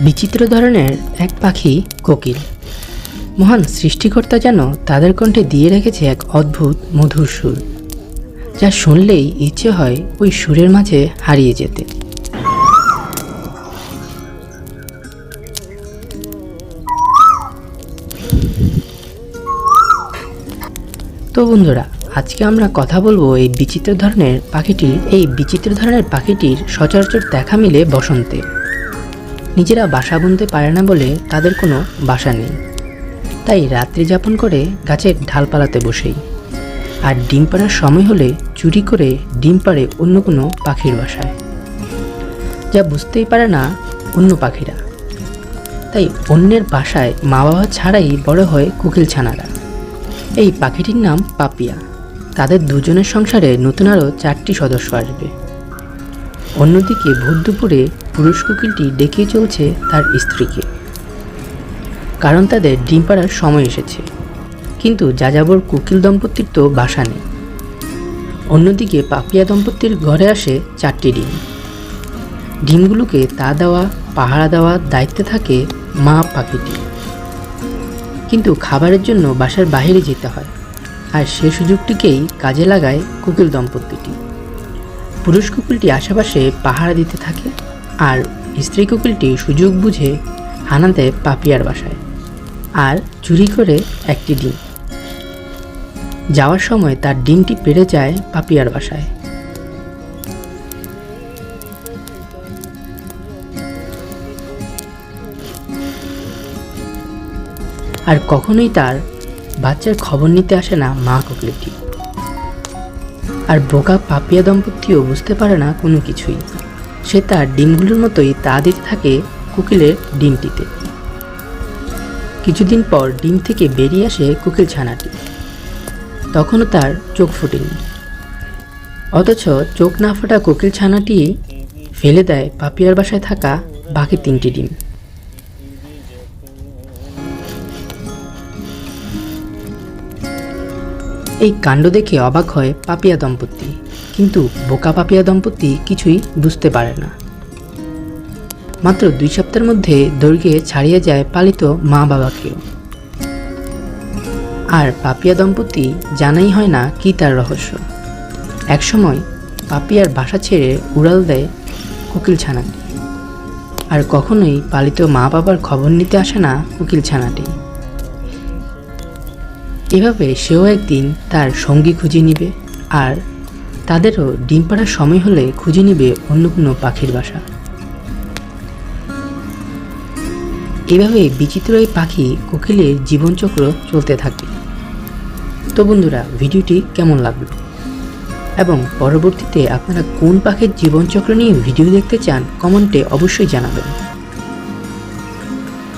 বিচিত্র ধরনের এক পাখি কোকিল। মহান সৃষ্টিকর্তা যেন তাদের কণ্ঠে দিয়ে রেখেছে এক অদ্ভুত, মধুর সুর, যা শুনলেই ইচ্ছে হয় ওই সুরের মাঝে হারিয়ে যেতে। তো বন্ধুরা, আজকে আমরা কথা বলব এই বিচিত্র ধরনের পাখিটির, এই বিচিত্র ধরনের পাখিটির সচরাচর দেখা মিলে বসন্তে। নিজেরা বাসা বুনতে পারে না বলে তাদের কোনো বাসা নেই। তাই রাত্রি যাপন করে গাছের ঢালপালাতে বসেই আর ডিম পাড়ার সময় হলে চুরি করে ডিম পাড়ে অন্য কোনো পাখির বাসায়। যা বুঝতেই পারে না অন্য পাখিরা। তাই অন্যের বাসায় মা বাবা ছাড়াই বড় হয় কোকিল ছানারা। এই পাখিটির নাম পাপিয়া। তাদের দুজনের সংসারে নতুন আরও চারটি সদস্য আসবে। অন্যদিকে ভোর দুপুরে পুরুষ কোকিলটি ডেকে চলছে তার স্ত্রীকে। কারণ তাদের ডিম পাড়ার সময় এসেছে। কিন্তু যাযাবর কোকিল দম্পতির তো বাসা নেই। অন্যদিকে পাপিয়া দম্পতির ঘরে আসে চারটি ডিম। ডিমগুলোকে তা দেওয়া, পাহারা দেওয়ার দায়িত্বে থাকে মা পাখিটি। কিন্তু খাবারের জন্য বাসার বাইরে যেতে হয়। আর সে সুযোগটিকেই কাজে লাগায় কোকিল দম্পতিটি। পুরুষ কোকিলটি আশেপাশে পাহারা দিতে থাকে আর স্ত্রী কোকিলটি সুযোগ বুঝে হানা দেয় পাপিয়ার বাসায় আর চুরি করে একটি ডিম। যাওয়ার সময় তার ডিমটি পেরে যায় পাপিয়ার বাসায়। আর কখনোই তার বাচ্চার খবর নিতে আসে না মা কোকিলটি। আর বোকা পাপিয়া দম্পতিও বুঝতে পারে না কোনো কিছুই। সে তার ডিমগুলোর মতোই তা দিতে থাকে কোকিলের ডিমটিতে। কিছুদিন পর ডিম থেকে বেরিয়ে আসে কোকিল ছানাটি। তখনও তার চোখ ফুটেনি। অথচ চোখ না ফাটা কোকিল ছানাটি ফেলে দেয় পাপিয়ার বাসায় থাকা বাকি তিনটি ডিম। এই কাণ্ড দেখে অবাক হয় পাপিয়া দম্পতি। কিন্তু বোকা পাপিয়া দম্পতি কিছুই বুঝতে পারে না। মাত্র দুই সপ্তাহের মধ্যে দৈর্ঘ্যে ছাড়িয়ে যায় পালিত মা বাবাকেও আর পাপিয়া দম্পতি জানাই হয় না কি তার রহস্য। একসময় পাপিয়ার বাসা ছেড়ে উড়াল দেয় কোকিল ছানাটি। আর কখনোই পালিত মা বাবার খবর নিতে আসে না কোকিল ছানাটি। এভাবে সেও একদিন তার সঙ্গী খুঁজে নিবে আর তাদেরও ডিম পাড়ার সময় হলে খুঁজে নিবে অন্য কোনো পাখির বাসা। এভাবে বিচিত্র এই পাখি কোকিলের জীবনচক্র চলতে থাকে। তো বন্ধুরা, ভিডিওটি কেমন লাগল? এবং পরবর্তীতে আপনারা কোন পাখির জীবনচক্র নিয়ে ভিডিও দেখতে চান, কমেন্টে অবশ্যই জানাবেন।